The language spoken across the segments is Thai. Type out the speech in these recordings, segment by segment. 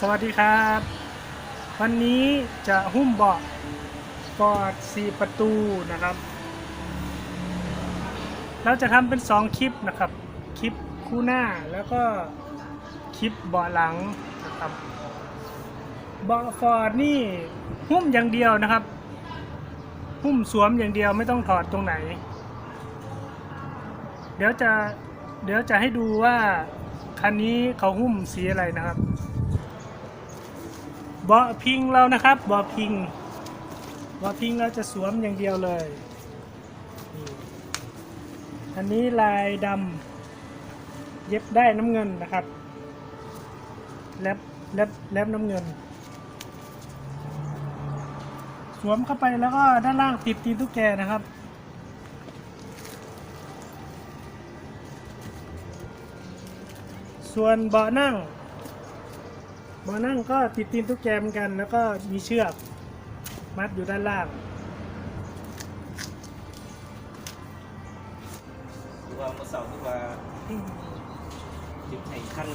สวัสดีครับ วันนี้จะหุ้มเบาะฟอร์ด4ประตูนะครับ เราจะทำเป็น2คลิปนะครับ คลิปคู่หน้าแล้วก็คลิปเบาะหลังนะครับ เบาะฟอร์ดนี่หุ้มอย่างเดียวนะครับ หุ้มสวมอย่างเดียวไม่ต้องถอดตรงไหน เดี๋ยวจะเดี๋ยวจะให้ดูว่าคันนี้เขาหุ้มสีอะไรนะครับ เบาะพิงเรานะครับเบาะพิงเบาะพิงเราจะสวมอย่างเดียวเลย อันนี้ลายดำเย็บได้น้ำเงินนะครับแลบแลบแลบน้ำเงิน สวมเข้าไปแล้วก็ด้านล่างติดตีนตุ๊กแกนะครับส่วนเบาะนั่ง บาะนั่งก็ติดตีนตุ๊กแกเหมือนกัน แล้วก็มีเชือก มัดอยู่ด้านล่าง คือว่าเมื่อเสาร์คือว่าจิบไห้ขั้น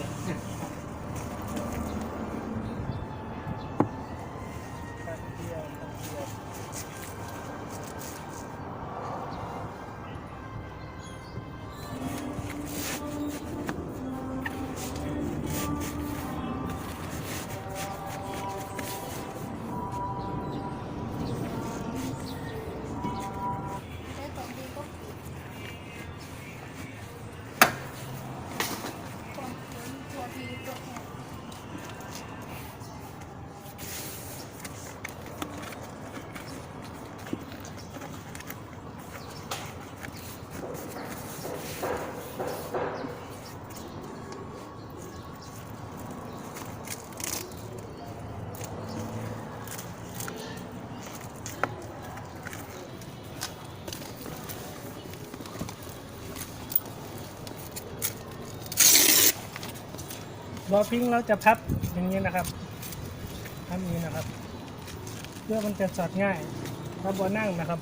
บอพิงเราจะพับอย่างนี้นะครับพับอย่างนี้นะครับ เพื่อมันจะสอดง่ายถ้าบอนั่งนะครับ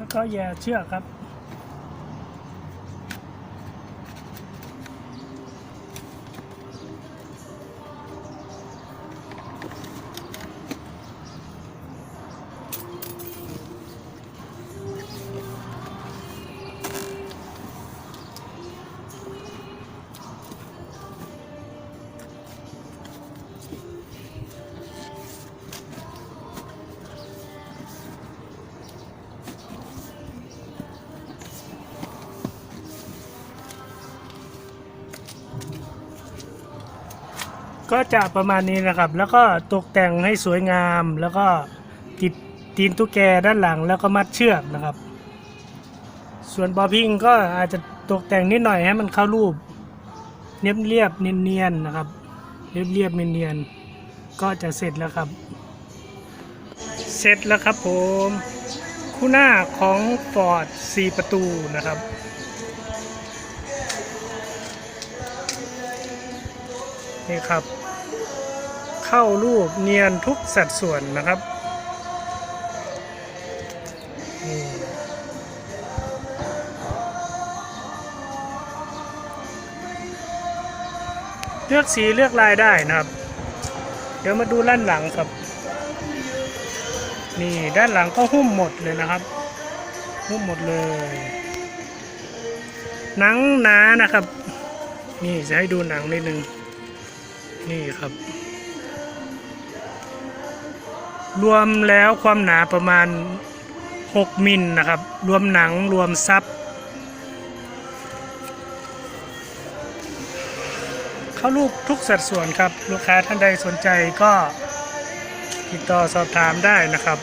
แล้วก็แย่เชือกครับ ก็จะประมาณนี้นะครับ แล้วก็ตกแต่งให้สวยงาม แล้วก็ติดตีนตุ๊กแกด้านหลังแล้วก็มัดเชือกนะครับ ส่วนบอพิงก็อาจจะตกแต่งนิดหน่อยให้มันเข้ารูป เรียบเรียบๆเนียนๆนะครับ เรียบเรียบๆเนียนๆก็จะเสร็จแล้วครับ เสร็จแล้วครับผมคู่หน้าของ Ford 4ประตูนะครับนี่ครับ เข้ารูปเนียนทุกสัดส่วนนะครับเลือกสีเลือกลายได้นะครับ เดี๋ยวมาดูด้านหลังครับ นี่ด้านหลังก็หุ้มหมดเลยนะครับ หุ้มหมดเลย หนังหนานะครับ นี่จะให้ดูหนังนิดนึง นี่ครับ รวมแล้วความหนาประมาณ 6 มิลนะครับ รวมหนังรวมซับเข้ารูปทุกสัดส่วนครับ ลูกค้าท่านใดสนใจก็ติดต่อสอบถามได้นะครับ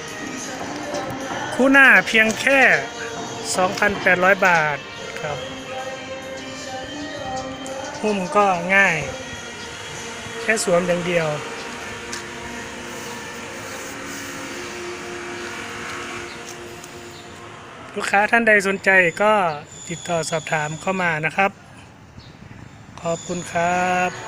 คู่หน้าเพียงแค่ 2,800 บาทครับหุ้มก็ง่าย แค่สวมอย่างเดียว ลูกค้าท่านใดสนใจก็ติดต่อสอบถามเข้ามานะครับ ขอบคุณครับ